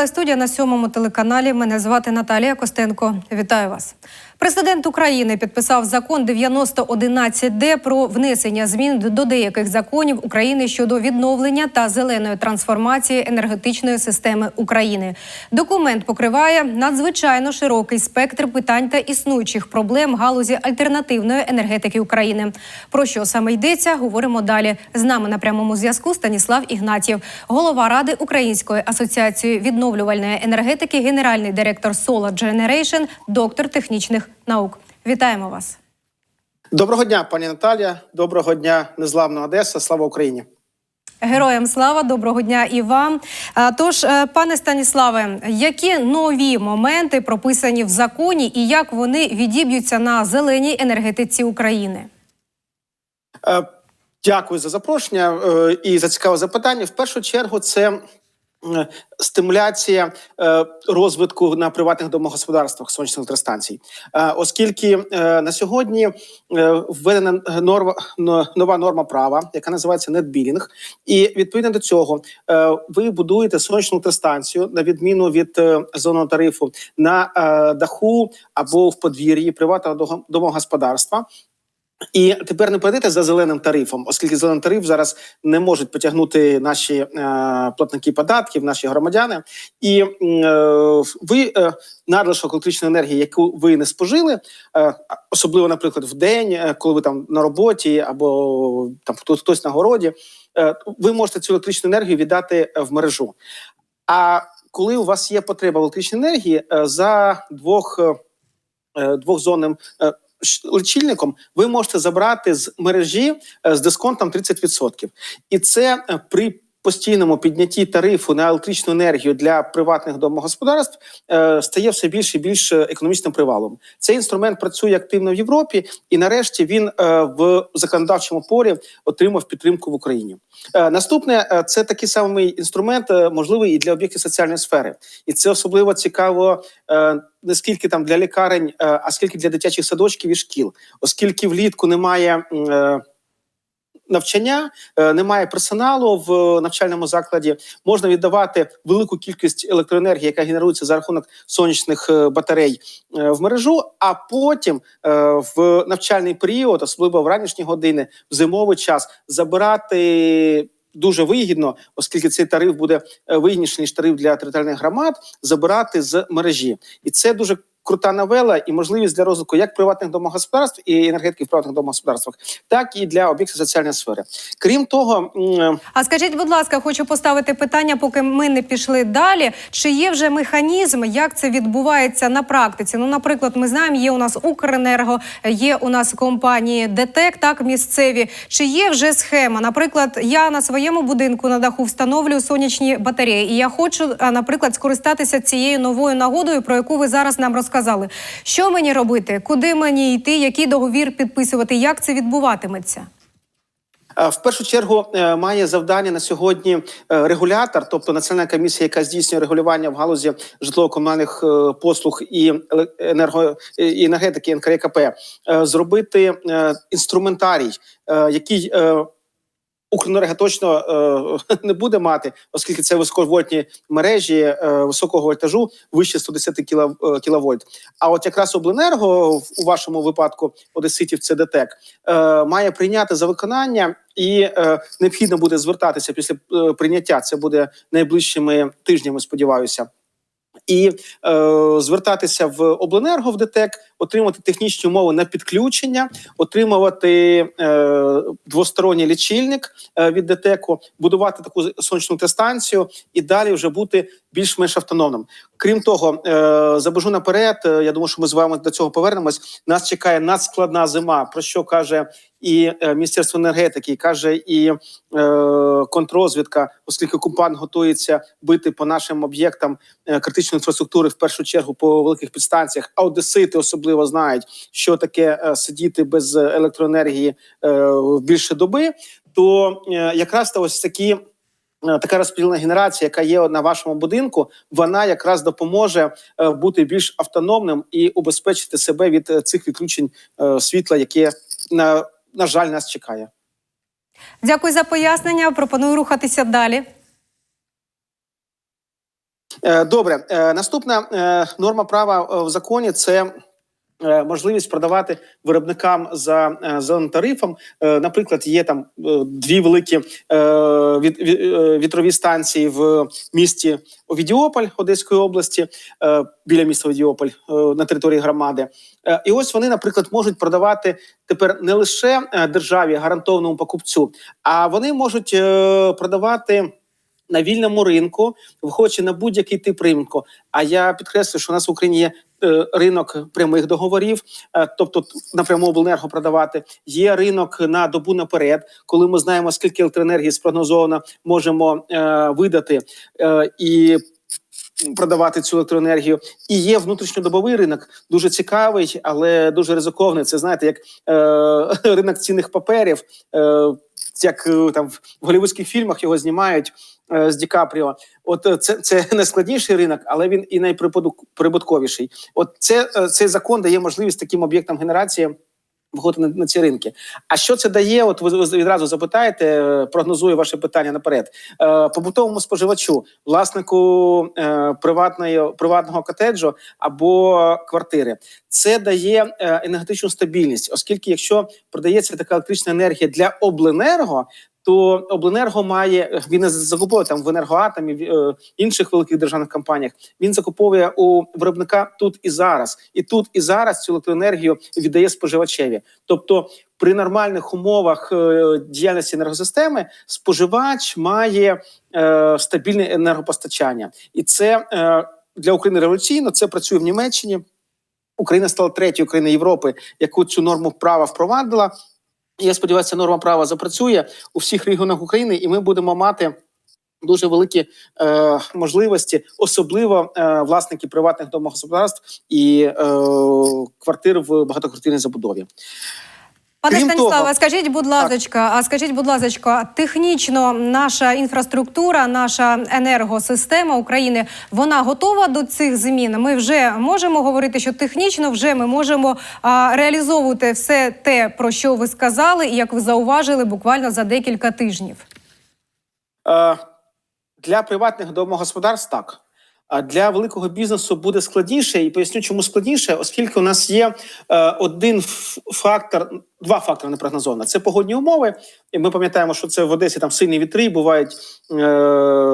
Телестудія на сьомому телеканалі. Мене звати Наталія Костенко. Вітаю вас. Президент України підписав закон 9011Д про внесення змін до деяких законів України щодо відновлення та зеленої трансформації енергетичної системи України. Документ покриває надзвичайно широкий спектр питань та існуючих проблем галузі альтернативної енергетики України. Про що саме йдеться, говоримо далі. З нами на прямому зв'язку Станіслав Ігнатів, голова ради Української асоціації відновлювальної енергетики, генеральний директор Solar Generation, доктор технічних наук. Вітаємо вас. Доброго дня, пані Наталія. Доброго дня, незламна Одеса. Слава Україні. Героям слава, доброго дня і вам. Тож, е, пане Станіславе, які нові моменти прописані в законі і як вони відіб'ються на зеленій енергетиці України? Е, Дякую за запрошення е, і за цікаве запитання. В першу чергу, це стимуляція е, розвитку на приватних домогосподарствах сонячних електростанцій, Е, оскільки е, на сьогодні е, введена нова норма права, яка називається нетбілінг, і відповідно до цього е, ви будуєте сонячну електростанцію на відміну від е, зонного тарифу на е, даху або в подвір'ї приватного домогосподарства. І тепер не платите за зеленим тарифом, оскільки зелений тариф зараз не можуть потягнути наші е, платники податків, наші громадяни. І е, ви е, надлишок електричної енергії, яку ви не спожили, е, особливо, наприклад, в день, е, коли ви там на роботі або там хто- хтось на городі, е, ви можете цю електричну енергію віддати е, в мережу. А коли у вас є потреба в електричній енергії е, за двох, е, е, двохзонним е, лічильником, ви можете забрати з мережі е, з дисконтом 30%. І це е, при постійному піднятті тарифу на електричну енергію для приватних домогосподарств е, стає все більше і більш економічним привалом. Цей інструмент працює активно в Європі, і нарешті він е, в законодавчому полі отримав підтримку в Україні. Е, Наступне е, це такий самий інструмент, е, можливий і для об'єктів соціальної сфери, і це особливо цікаво е, не скільки там для лікарень, е, а скільки для дитячих садочків і шкіл, оскільки влітку немає. е, Навчання е, немає персоналу в навчальному закладі. Можна віддавати велику кількість електроенергії, яка генерується за рахунок сонячних е, батарей е, в мережу. А потім в навчальний період, особливо в ранішні години, в зимовий час, забирати дуже вигідно, оскільки цей тариф буде вигідніший ніж тариф для територіальних громад, забирати з мережі, і це дуже. Крута новела і можливість для розвитку як приватних домогосподарств і енергетики в приватних домогосподарствах, так і для об'єктів соціальної сфери. Крім того, А скажіть, будь ласка, хочу поставити питання, поки ми не пішли далі. Чи є вже механізм, як це відбувається на практиці? Ну, наприклад, ми знаємо, є у нас Укренерго, є у нас компанії ДТЕК, так місцеві. Чи є вже схема? Наприклад, я на своєму будинку на даху встановлюю сонячні батареї, і я хочу, наприклад, скористатися цією новою нагодою, про яку ви зараз нам розказали. Що мені робити? Куди мені йти? Який договір підписувати? Як це відбуватиметься? Е, В першу чергу е, має завдання на сьогодні е, регулятор, тобто національна комісія, яка здійснює регулювання в галузі житлово-комунальних послуг і енерго і НКРКП, зробити інструментарій, який Укренерго точно е, не буде мати, оскільки це високовольтні мережі е, високого вольтажу вище 110 кіла, е, кіловольт. А от якраз обленерго у вашому випадку Одеситів це ДТЕК, е, має прийняти за виконання, і е, необхідно буде звертатися після е, прийняття. Це буде найближчими тижнями, сподіваюся. І е, звертатися в обленерго в ДТЕК, отримати технічні умови на підключення, отримувати е, двосторонній лічильник е, від ДТЕКу, будувати таку сонячну електростанцію і далі вже бути більш-менш автономним. Крім того, е, забежу наперед. е, Я думаю, що ми з вами до цього повернемось. Нас чекає надскладна зима, про що каже і е, Міністерство енергетики, і каже і е, контррозвідка, оскільки окупант готується бити по нашим об'єктам е, критичної інфраструктури, в першу чергу по великих підстанціях. Одесити особливо знають, що таке е, сидіти без електроенергії е, більше доби. То е, якраз та ось такі. е, Така розподілена генерація, яка є на вашому будинку, вона якраз допоможе е, бути більш автономним і убезпечити себе від е, цих відключень е, світла, яке на, на жаль нас чекає. Дякую за пояснення. Пропоную рухатися далі. Е, Добре, Е, наступна е, норма права е, в законі це. Е, Можливість продавати виробникам за е, зеленим тарифом. Е, Наприклад, є там дві великі вітрові станції в місті Овідіополь Одеської області, біля міста Овідіополь на території громади. І ось вони, наприклад, можуть продавати тепер не лише державі гарантованому покупцю, а вони можуть продавати на вільному ринку, виходячи на будь-який тип ринку. А я підкреслюю, що у нас в Україні є е, ринок прямих договорів, е, тобто напряму обленерго продавати. Є ринок на добу наперед, коли ми знаємо, скільки електроенергії спрогнозовано можемо е, видати і. Продавати цю електроенергію, і є внутрішньодобовий ринок, дуже цікавий, але дуже ризикований. Це знаєте, як е, ринок цінних паперів, е, як е, там в голівудських фільмах його знімають е, з Ді Капріо. От е, це, це найскладніший ринок, але він і найприбутковіший. От це цей закон дає можливість таким об'єктам генерації. Виходити на, на ці ринки. А що це дає? От ви, відразу запитаєте, е, прогнозую ваше питання наперед. Е, побутовому споживачу, власнику е, приватної приватного котеджу або квартири, це дає е, енергетичну стабільність, оскільки якщо продається така електрична енергія для обленерго. То обленерго має він не закуповує там в енергоатомі в е, інших великих державних компаніях. Він закуповує у виробника тут і зараз, і тут і зараз цю електроенергію віддає споживачеві. Тобто, при нормальних умовах е, діяльності енергосистеми споживач має е, стабільне енергопостачання, і це для України революційно. Це працює в Німеччині. Україна стала третьою країною Європи, яку цю норму права впровадила. Я сподіваюся, норма права запрацює у всіх регіонах України, і ми будемо мати. Дуже великі е, можливості, особливо е, власники приватних домогосподарств і е, квартир в багатоквартирній забудові. Пане Крім Станіславе, того- скажіть, будь ласка, а скажіть, будь ласка, технічно наша інфраструктура, наша енергосистема України, вона готова до цих змін. Ми вже можемо говорити, що технічно вже ми можемо а, реалізовувати все те, про що ви сказали, і як ви зауважили, буквально за декілька тижнів. Е, для приватних домогосподарств так. А для великого бізнесу буде складніше, і поясню, чому складніше, оскільки у нас є е, один фактор, два фактори непрогнозовано. Це погодні умови. І ми пам'ятаємо, що це в Одесі там сильні вітри, бувають е,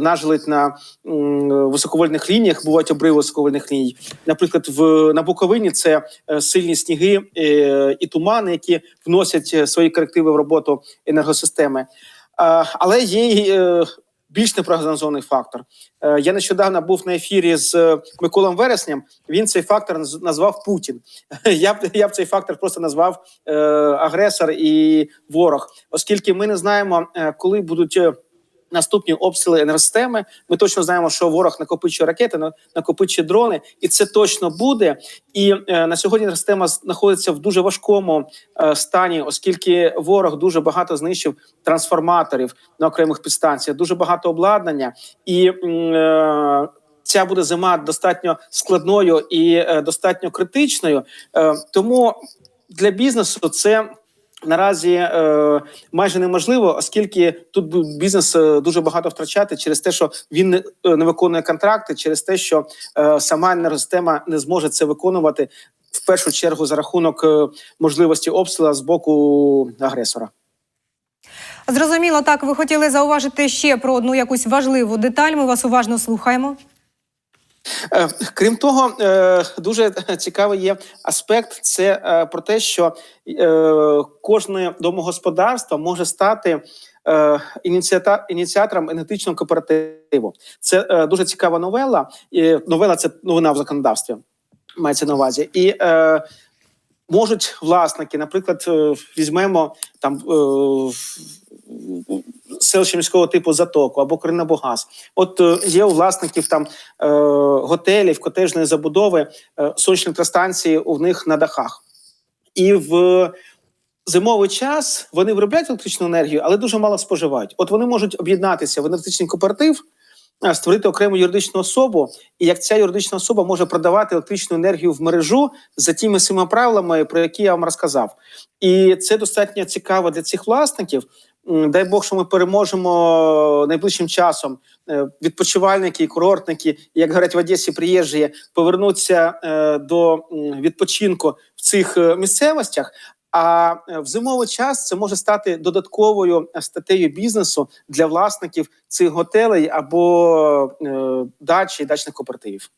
нажеледь на м, високовольтних лініях, бувають обриви високовольтних ліній. Наприклад, в на Буковині це е, сильні сніги е, і тумани, які вносять е, свої корективи в роботу енергосистеми. Е, але є е, більш непрогнозований фактор. Е, Я нещодавно був на ефірі з е, Миколом Вереснем. Він цей фактор наз- назвав Путін. Я б я б цей фактор просто назвав е, агресор і ворог, оскільки ми не знаємо, коли будуть. Наступні обстріли енергосистеми. Ми точно знаємо, що ворог накопичує ракети, на- накопичує дрони, і це точно буде. І е, на сьогодні енергосистема знаходиться в дуже важкому е, стані, оскільки ворог дуже багато знищив трансформаторів на окремих підстанціях, дуже багато обладнання, і е, ця буде зима достатньо складною і е, достатньо критичною. Е, тому для бізнесу це. Наразі е, майже неможливо, оскільки тут бізнес е, дуже багато втрачати через те, що він не, е, не виконує контракти, через те, що е, сама енергосистема не зможе це виконувати в першу чергу за рахунок е, можливості обстрілу з боку агресора. Зрозуміло, так ви хотіли зауважити ще про одну якусь важливу деталь. Ми вас уважно слухаємо. Е, Крім того, е, дуже цікавий є аспект. Це е, про те, що кожне домогосподарство може стати ініціатором енергетичного кооперативу. Це дуже цікава новела. Новела це новина в законодавстві. Мається на увазі. І можуть власники, наприклад, візьмемо там селище міського типу Затоку або Кринабогаз. От е, є у власників там е, готелів, котежної забудови, е, сонячні електростанції у них на дахах. І в зимовий час вони виробляють електричну енергію, але дуже мало споживають. От вони можуть об'єднатися в енергетичний кооператив, створити окрему юридичну особу, і як ця юридична особа може продавати електричну енергію в мережу за тими самими правилами, про які я вам розказав. І це достатньо цікаво для цих власників. Дай Бог, що ми переможемо найближчим часом. Е, Відпочивальники і курортники, як говорять в Одесі, приїжджі, повернуться е, до відпочинку в цих е, місцевостях. А в зимовий час це може стати додатковою статтею бізнесу для власників цих готелей або е, дач і дачних кооперативів.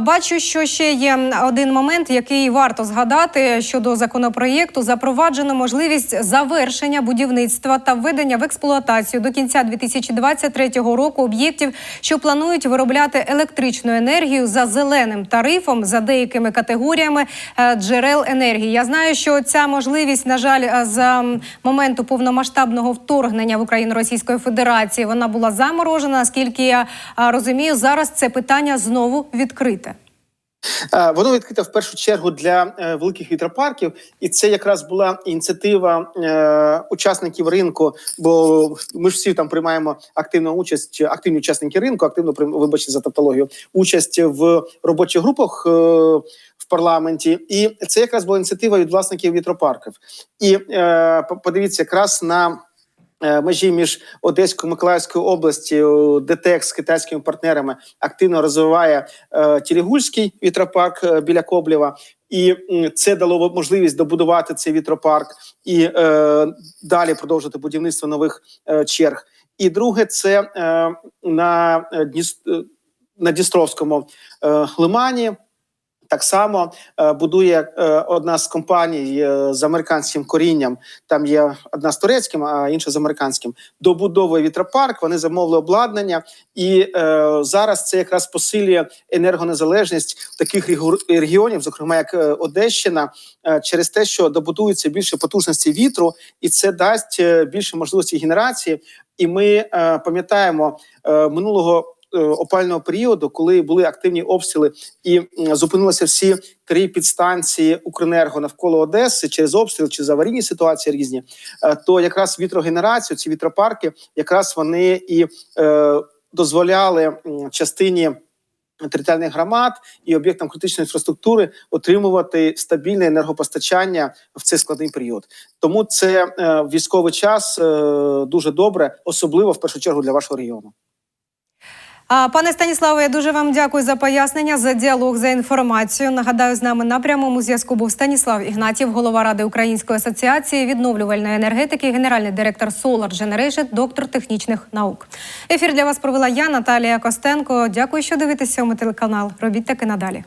Бачу, що ще є один момент, який варто згадати щодо законопроєкту. Запроваджено можливість завершення будівництва та введення в експлуатацію до кінця 2023 року об'єктів, що планують виробляти електричну енергію за зеленим тарифом за деякими категоріями е, джерел енергії. Я знаю, що ця можливість, на жаль, е, з моменту повномасштабного вторгнення в Україну Російської Федерації вона була заморожена. Наскільки я е, розумію, зараз це питання знову відкрите. Е, Воно відкрите в першу чергу для е, великих вітропарків, і це якраз була ініціатива е, учасників ринку. Бо ми ж всі там приймаємо активну участь, активні учасники ринку, активно вибачте за тавтологію, участь в робочих групах. В парламенті, і це якраз була ініціатива від власників вітропарків. І подивіться, якраз на межі між Одеською Миколаївською областю ДТЕК з китайськими партнерами активно розвиває е, Тілігульський вітропарк е, біля Коблєва. І це дало можливість добудувати цей вітропарк і е, далі продовжити будівництво нових е, черг. І друге, це е, е, е, на Дністровському е, лимані. Так само е, будує е, одна з компаній е, з американським корінням. Там є одна з турецьким, а інша з американським. Добудовує вітропарк. Вони замовили обладнання, і зараз це якраз посилює енергонезалежність таких регіонів, зокрема як Одещина, через те, що добудується більше потужності вітру, і це дасть більше можливості генерації. І ми пам'ятаємо минулого опального періоду, коли були активні обстріли, і зупинилися всі три підстанції Укренерго навколо Одеси через обстріл чи аварійні ситуації різні. е, То якраз вітрогенерацію, ці вітропарки, якраз вони і е, дозволяли частині. Територіальних громад і об'єктам критичної інфраструктури отримувати стабільне енергопостачання в цей складний період. Тому це е, військовий час е, дуже добре, особливо в першу чергу для вашого регіону. Пане Станіславе, я дуже вам дякую за пояснення, за діалог, за інформацію. Нагадаю, з нами на прямому зв'язку був Станіслав Ігнатів, голова ради Української асоціації відновлювальної енергетики, генеральний директор Solar Generation, доктор технічних наук. Ефір для вас провела я, Наталія Костенко. Дякую, що дивитеся Ми телеканал. Робіть таки надалі.